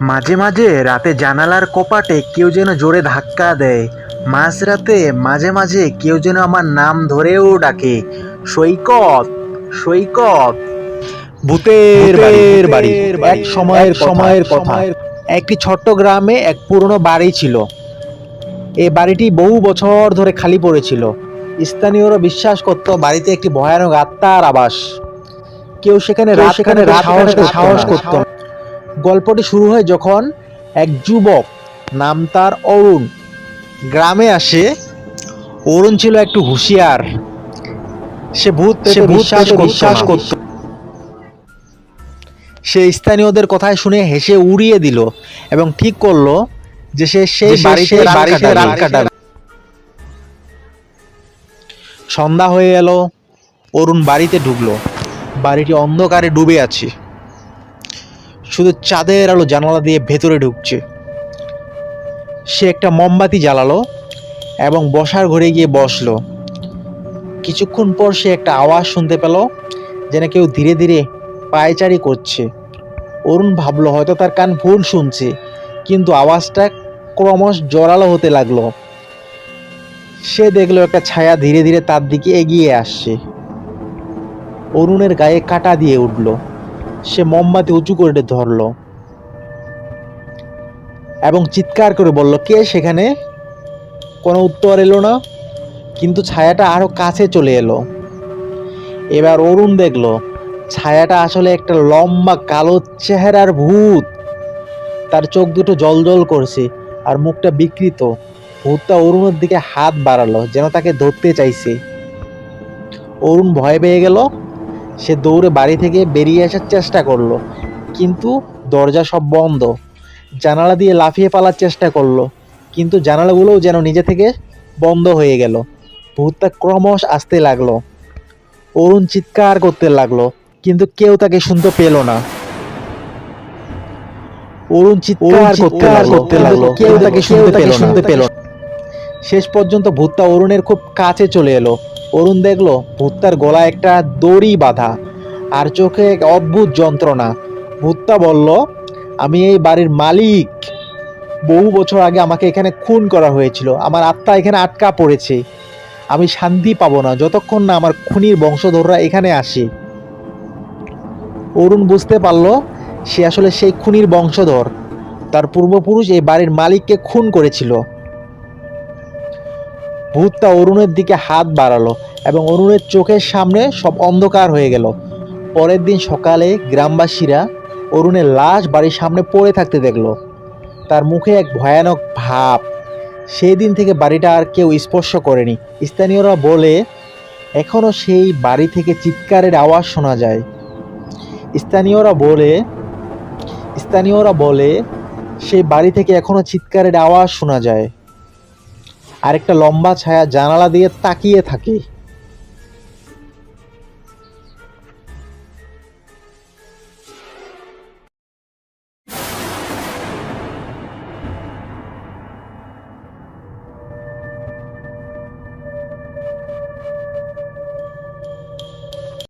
মাঝে মাঝে রাতে জানালার কপাটে কেউ যেন জোরে ধাক্কা দেয়। মাঝরাতে মাঝে মাঝে কেউ যেন আমার নাম ধরেও ডাকে। সৈকত সৈকত। ভূতের ভূতের বাড়ি। বাড়ি, এক সময়ের সময়ের কথা। একটি ছোট্ট গ্রামে এক পুরনো বাড়ি ছিল। এই বাড়িটি বহু বছর ধরে খালি পড়েছিল। স্থানীয়রা বিশ্বাস করত বাড়িতে একটি ভয়ানক আত্মার আবাস। কেউ সেখানে রাত সেখানে রাত সাহস করত না। গল্পটি শুরু হয় যখন এক যুবক নাম তার অরুণ। গ্রামে আসে। অরুণ ছিল একটু হুঁশিয়ার। সে ভূত সে বিশ্বাস বিশ্বাস করত। সে স্থানীয়দের কথায় শুনে হেসে উড়িয়ে দিল এবং ঠিক করল যে সে সেই বাড়িতে বাড়িতে রাত কাটাবে। সন্ধ্যা হয়ে গেল অরুণ বাড়িতে ঢুকলো। বাড়িটি অন্ধকারে ডুবে আছে। শুধু চাঁদের আলো জানালা দিয়ে ভেতরে ঢুকছে। সে একটা মোমবাতি জ্বালালো এবং বসার ঘরে গিয়ে বসল। কিছুক্ষণ পর সে একটা আওয়াজ শুনতে পেল, যেন কেউ ধীরে ধীরে পায়চারি করছে। অরুণ ভাবলো, হয়তো তার কান ভুল শুনছে, কিন্তু আওয়াজটা ক্রমশ জোরালো হতে লাগল। সে দেখল একটা ছায়া ধীরে ধীরে তার দিকে এগিয়ে আসছে। অরুণের গায়ে কাটা দিয়ে উঠল। সে মোমবাতি উঁচু করে ধরলো এবং চিৎকার করে বলল, কে সেখানে? কোনো উত্তর এলো না, কিন্তু ছায়াটা আরও কাছে চলে এলো। এবার অরুণ দেখল, ছায়াটা আসলে একটা লম্বা কালো চেহারার ভূত। তার চোখ দুটো জল করছে আর মুখটা বিকৃত। ভূতটা অরুণের দিকে হাত বাড়ালো, যেন তাকে ধরতে চাইছে। অরুণ ভয় পেয়ে গেল সে দৌড়ে বাড়ি থেকে বেরিয়ে আসার চেষ্টা করল কিন্তু দরজা সব বন্ধ। জানালা দিয়ে লাফিয়ে পালার চেষ্টা করল কিন্তু জানালাগুলোও যেন নিজে থেকে বন্ধ হয়ে গেল। ভূতটা ক্রমশ আসতে লাগল। অরুণ চিৎকার করতে লাগল কিন্তু কেউ তাকে শুনতে পেল না। অরুণ চিৎকার করতে লাগল কেউ তাকে শুনতে পেল পেল শেষ পর্যন্ত ভূতটা অরুণের খুব কাছে চলে এলো। অরুণ দেখল ভূতটার গলায় একটা দড়ি বাঁধা আর চোখে এক অদ্ভুত যন্ত্রণা। ভূতটা বলল, আমি এই বাড়ির মালিক। বহু বছর আগে আমাকে এখানে খুন করা হয়েছিল। আমার আত্মা এখানে আটকা পড়েছে। আমি শান্তি পাবো না। যতক্ষণ না আমার খুনির বংশধররা এখানে আসে। অরুণ বুঝতে পারল, সে আসলে সেই খুনির বংশধর। তার পূর্বপুরুষ এই বাড়ির মালিককে খুন করেছিল। ভূতটা অরুণের দিকে হাত বাড়ালো এবং অরুণের চোখের সামনে সব অন্ধকার হয়ে গেল। পরের দিন সকালে গ্রামবাসীরা অরুণের লাশ বাড়ির সামনে পড়ে থাকতে দেখল। তার মুখে এক ভয়ানক ভাব। সেই দিন থেকে বাড়িটা আর কেউ স্পর্শ করেনি। স্থানীয়রা বলে এখনও সেই বাড়ি থেকে চিৎকারের আওয়াজ শোনা যায়। স্থানীয়রা বলে স্থানীয়রা বলে, সেই বাড়ি থেকে এখনও চিৎকারের আওয়াজ শোনা যায়। আরেকটা লম্বা ছায়া জানালা দিয়ে তাকিয়ে থাকে।